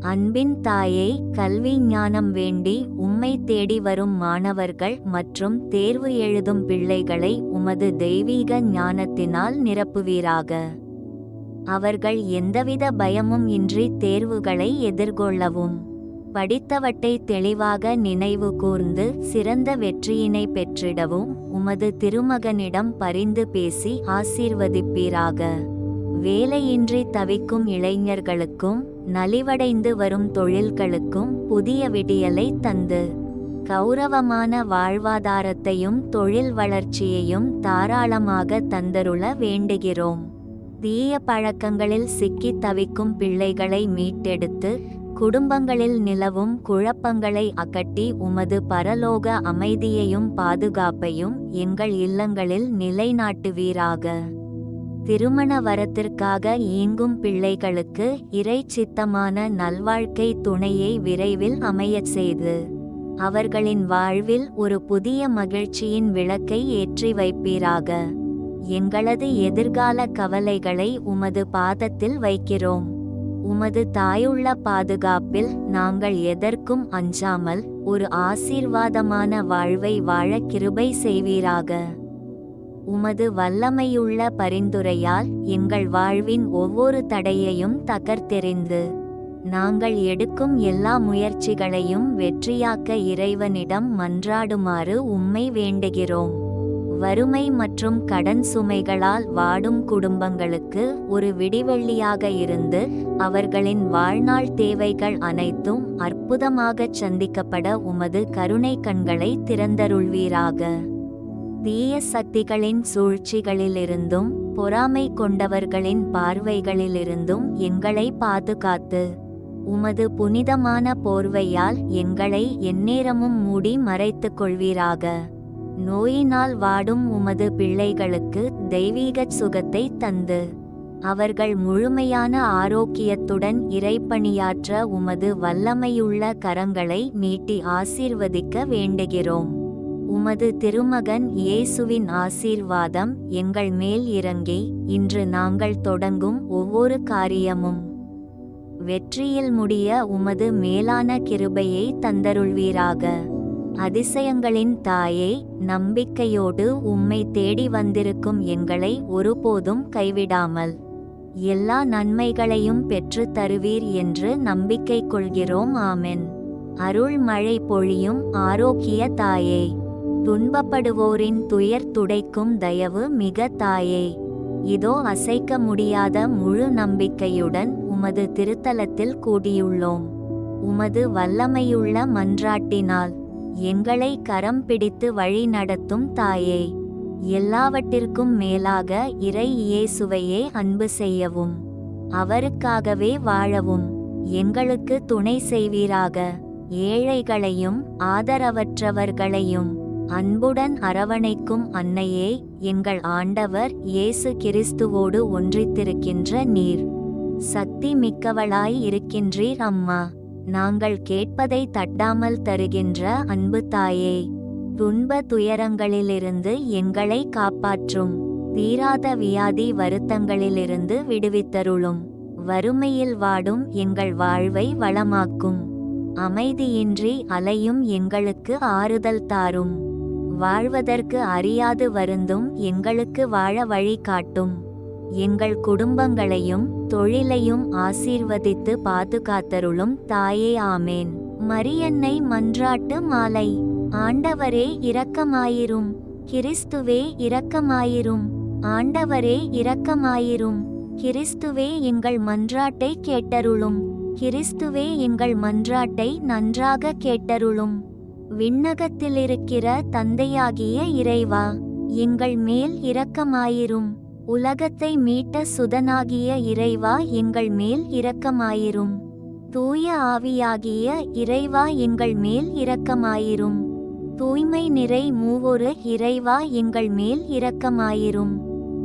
அன்பின் தாயை கல்வி ஞானம் வேண்டி உம்மை தேடி வரும் மாணவர்கள் மற்றும் தேர்வு எழுதும் பிள்ளைகளை உமது தெய்வீக ஞானத்தினால் நிரப்புவீராக. அவர்கள் எந்தவித பயமும் இன்றி தேர்வுகளை எதிர்கொள்ளவும் படித்தவற்றை தெளிவாக நினைவு கூர்ந்து சிறந்த வெற்றியினை பெற்றிடவும் உமது திருமகனிடம் பரிந்து பேசி ஆசீர்வதிப்பீராக. வேலையின்றி தவிக்கும் இளைஞர்களுக்கும் நலிவடைந்து வரும் தொழில்களுக்கும் புதிய விடியலை தந்து. கௌரவமான வாழ்வாதாரத்தையும் தொழில் வளர்ச்சியையும் தாராளமாக தந்தருள வேண்டுகிறோம். தீய பழக்கங்களில் சிக்கித் தவிக்கும் பிள்ளைகளை மீட்டெடுத்து குடும்பங்களில் நிலவும் குழப்பங்களை அகட்டி உமது பரலோக அமைதியையும் பாதுகாப்பையும் எங்கள் இல்லங்களில் நிலைநாட்டுவீராக. திருமண வரத்திற்காக ஏங்கும் பிள்ளைகளுக்கு இறை சித்தமான நல்வாழ்க்கை துணையை விரைவில் அமையச் செய்து அவர்களின் வாழ்வில் ஒரு புதிய மகிழ்ச்சியின் விளக்கை ஏற்றி வைப்பீராக. எங்களது எதிர்கால கவலைகளை உமது பாதத்தில் வைக்கிறோம். உமது தாயுள்ள பாதுகாப்பில் நாங்கள் எதற்கும் அஞ்சாமல் ஒரு ஆசீர்வாதமான வாழ்வை வாழ கிருபை செய்வீராக. உமது வல்லமையுள்ள பரிந்துரையால் எங்கள் வாழ்வின் ஒவ்வொரு தடையையும் தகர்த்தெறிந்து நாங்கள் எடுக்கும் எல்லா முயற்சிகளையும் வெற்றியாக்க இறைவனிடம் மன்றாடுமாறு உம்மை வேண்டுகிறோம். வறுமை மற்றும் கடன் சுமைகளால் வாடும் குடும்பங்களுக்கு ஒரு விடிவெள்ளியாக இருந்து அவர்களின் வாழ்நாள் தேவைகள் அனைத்தும் அற்புதமாகச் சந்திக்கப்பட உமது கருணை கண்களை திறந்தருள்வீராக. தீய சக்திகளின் சூழ்ச்சிகளிலிருந்தும் பொறாமை கொண்டவர்களின் பார்வைகளிலிருந்தும் எங்களை பாதுகாத்து உமது புனிதமான போர்வையால் எங்களை எந்நேரமும் மூடி மறைத்துக் கொள்வீராக நோயினால் வாடும் உமது பிள்ளைகளுக்கு தெய்வீக சுகத்தை தந்து அவர்கள் முழுமையான ஆரோக்கியத்துடன் இறைப்பணியாற்ற உமது வல்லமையுள்ள கரங்களை நீட்டி ஆசீர்வதிக்க வேண்டுகிறோம். உமது திருமகன் இயேசுவின் ஆசீர்வாதம் எங்கள் மேல் இறங்கி இன்று நாங்கள் தொடங்கும் ஒவ்வொரு காரியமும். வெற்றியில் முடிய உமது மேலான கிருபையை தந்தருள்வீராக. அதிசயங்களின் தாயே நம்பிக்கையோடு உம்மை தேடி வந்திருக்கும் எங்களை ஒருபோதும் கைவிடாமல் எல்லா நன்மைகளையும் பெற்று தருவீர் என்று நம்பிக்கை கொள்கிறோம். ஆமென். அருள் மழை பொழியும் ஆரோக்கிய தாயே. துன்பப்படுவோரின் துயர் துடைக்கும் தயவு மிக தாயே. இதோ அசைக்க முடியாத முழு நம்பிக்கையுடன் உமது திருத்தலத்தில் கூடியுள்ளோம். உமது வல்லமையுள்ள மன்றாட்டினால் எங்களை கரம் பிடித்து வழி நடத்தும் தாயே. எல்லாவற்றிற்கும் மேலாக இறை இயேசுவையே அன்பு செய்யவும் அவருக்காகவே வாழவும் எங்களுக்கு துணை செய்வீராக. ஏழைகளையும் ஆதரவற்றவர்களையும் அன்புடன் அரவணைக்கும் அன்னையே எங்கள் ஆண்டவர் இயேசு கிறிஸ்துவோடு ஒன்றித்திருக்கின்ற நீர். சக்தி மிக்கவளாய் இருக்கின்றீர் அம்மா. நாங்கள் கேட்பதை தட்டாமல் தருகின்ற அன்பு தாயே. துன்ப துயரங்களிலிருந்து எங்களை காப்பாற்றும். தீராத வியாதி வருத்தங்களிலிருந்து விடுவித்தருளும். வறுமையில் வாடும் எங்கள் வாழ்வை வளமாக்கும். அமைதியின்றி அலையும் எங்களுக்கு ஆறுதல் தாரும். வாழ்வதற்கு அறியாது வருந்தும் எங்களுக்கு வாழ வழி காட்டும். எங்கள் குடும்பங்களையும் தொழிலையும் ஆசீர்வதித்து பாதுகாத்தருளும் தாயே ஆமேன். மரியன்னை மன்றாட்டு மாலை. ஆண்டவரே இரக்கமாயிரும். கிறிஸ்துவே இரக்கமாயிரும். ஆண்டவரே இரக்கமாயிரும். கிறிஸ்துவே எங்கள் மன்றாட்டை கேட்டருளும். கிறிஸ்துவே எங்கள் மன்றாட்டை நன்றாக கேட்டருளும். விண்ணகத்திலிருக்கிற தந்தையாகிய இறைவா எங்கள் மேல் இரக்கமாயிரும். உலகத்தை மீட்ட சுதனாகிய இறைவா எங்கள் மேல் இரக்கமாயிரும். தூய ஆவியாகிய இறைவா எங்கள் மேல் இரக்கமாயிரும். தூய்மை நிறை மூவொரு இறைவா எங்கள் மேல் இரக்கமாயிரும்.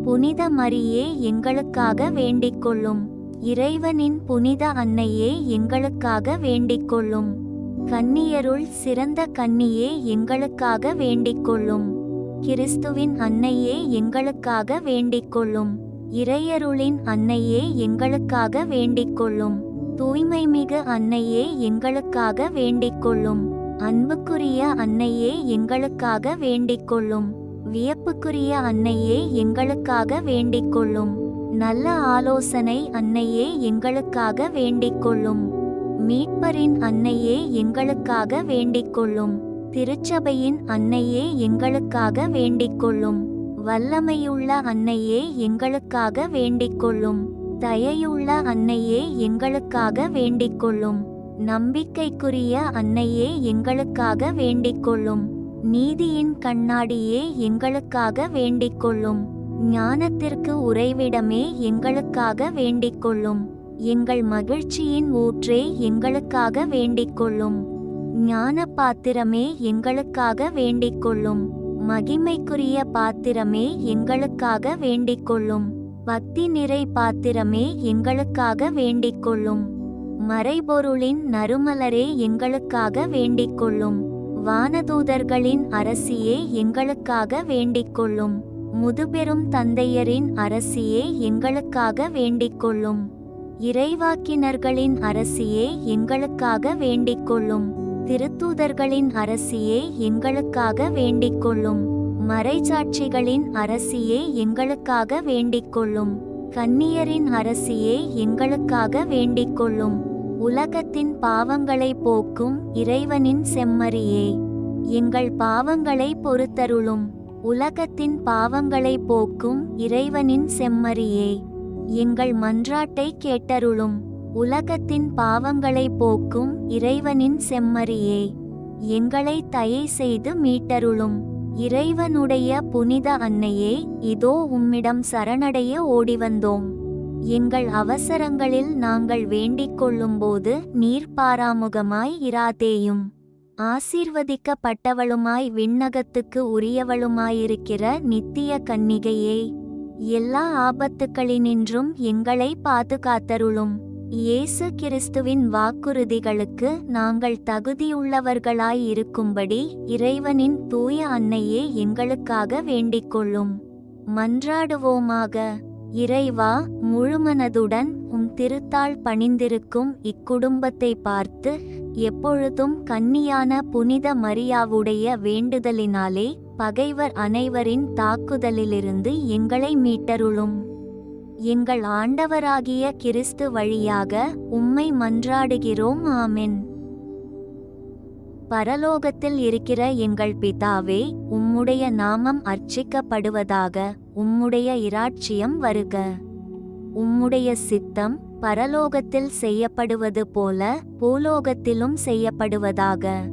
புனித மரியே எங்களுக்காக வேண்டிக்கொள்ளும். இறைவனின் புனித அன்னையே எங்களுக்காக வேண்டிக்கொள்ளும். கன்னியருள் சிறந்த கன்னியே எங்களுக்காக வேண்டிக்கொள்ளும். கிறிஸ்துவின் அன்னையே எங்களுக்காக வேண்டிக்கொள்ளும். இறையருளின் அன்னையே எங்களுக்காக வேண்டிக்கொள்ளும். தூய்மைமிகு அன்னையே எங்களுக்காக வேண்டிக்கொள்ளும். அன்புக்குரிய அன்னையே எங்களுக்காக வேண்டிக்கொள்ளும். வியப்புக்குரிய அன்னையே எங்களுக்காக வேண்டிக்கொள்ளும். நல்ல ஆலோசனை அன்னையே எங்களுக்காக வேண்டிக்கொள்ளும். மீட்பரின் அன்னையே எங்களுக்காக வேண்டிக்கொள்ளும். திருச்சபையின் அன்னையே எங்களுக்காக வேண்டிக்கொள்ளும். வல்லமையுள்ள அன்னையே எங்களுக்காக வேண்டிக்கொள்ளும். தயையுள்ள அன்னையே எங்களுக்காக வேண்டிக்கொள்ளும். நம்பிக்கைக்குரிய அன்னையே எங்களுக்காக வேண்டிக்கொள்ளும். நீதியின் கண்ணாடியே எங்களுக்காக வேண்டிக்கொள்ளும். ஞானத்திற்கு உறைவிடமே எங்களுக்காக வேண்டிக்கொள்ளும். எங்கள் மகிழ்ச்சியின் ஊற்றே எங்களுக்காக வேண்டிக்கொள்ளும். ஞான பாத்திரமே எங்களுக்காக வேண்டிக்கொள்ளும். மகிமைக்குரிய பாத்திரமே எங்களுக்காக வேண்டிக்கொள்ளும். பக்தி நிறை பாத்திரமே எங்களுக்காக வேண்டிக்கொள்ளும். மறைபொருளின் நறுமலரே எங்களுக்காக வேண்டிக்கொள்ளும். வானதூதர்களின் அரசியே எங்களுக்காக வேண்டிக்கொள்ளும். முதுபெரும் தந்தையரின் அரசியே எங்களுக்காக வேண்டிக்கொள்ளும். இறைவாக்கினர்களின் அரசியே எங்களுக்காக வேண்டிக்கொள்ளும். திருத்தூதர்களின் அரசியே எங்களுக்காக வேண்டிக்கொள்ளும். மறைச்சாட்சிகளின் அரசியே எங்களுக்காக வேண்டிக்கொள்ளும். கன்னியரின் அரசியே எங்களுக்காக வேண்டிக்கொள்ளும். உலகத்தின் பாவங்களை போக்கும் இறைவனின் செம்மறியே. எங்கள் பாவங்களை பொறுத்தருளும். உலகத்தின் பாவங்களை போக்கும் இறைவனின் செம்மறியே. எங்கள் மன்றாட்டை கேட்டருளும் உலகத்தின் பாவங்களை போக்கும் இறைவனின் செம்மறியே. எங்களை தயை செய்து மீட்டருளும் இறைவனுடைய புனித அன்னையே இதோ உம்மிடம் சரணடைய ஓடிவந்தோம். எங்கள் அவசரங்களில் நாங்கள் வேண்டிக் கொள்ளும்போது நீர் பாராமுகமாய் இராதேயும். ஆசீர்வதிக்கப்பட்டவளுமாய் விண்ணகத்துக்கு உரியவளுமாயிருக்கிற நித்திய கன்னிகையே எல்லா ஆபத்துக்களினின்றும் எங்களை பாதுகாத்தருளும். இயேசு கிறிஸ்துவின் வாக்குறுதிகளுக்கு நாங்கள் தகுதியுள்ளவர்களாய் இருக்கும்படி இறைவனின் தூய அன்னையே எங்களுக்காக வேண்டிக்கொள்ளும். மன்றாடுவோமாக. இறைவா முழுமனதுடன் உம் திருத்தாள் பணிந்திருக்கும் இக்குடும்பத்தை பார்த்து எப்பொழுதும் கன்னியான புனித மரியாவுடைய வேண்டுதலினாலே பகைவர் அனைவரின் தாக்குதலிலிருந்து எங்களை மீட்டருளும். எங்கள் ஆண்டவராகிய கிறிஸ்து வழியாக உம்மை மன்றாடுகிறோம். ஆமென். பரலோகத்தில் இருக்கிற எங்கள் பிதாவே உம்முடைய நாமம் அர்ச்சிக்கப்படுவதாக உம்முடைய இராட்சியம் வருக. உம்முடைய சித்தம் பரலோகத்தில் செய்யப்படுவது போல பூலோகத்திலும் செய்யப்படுவதாக.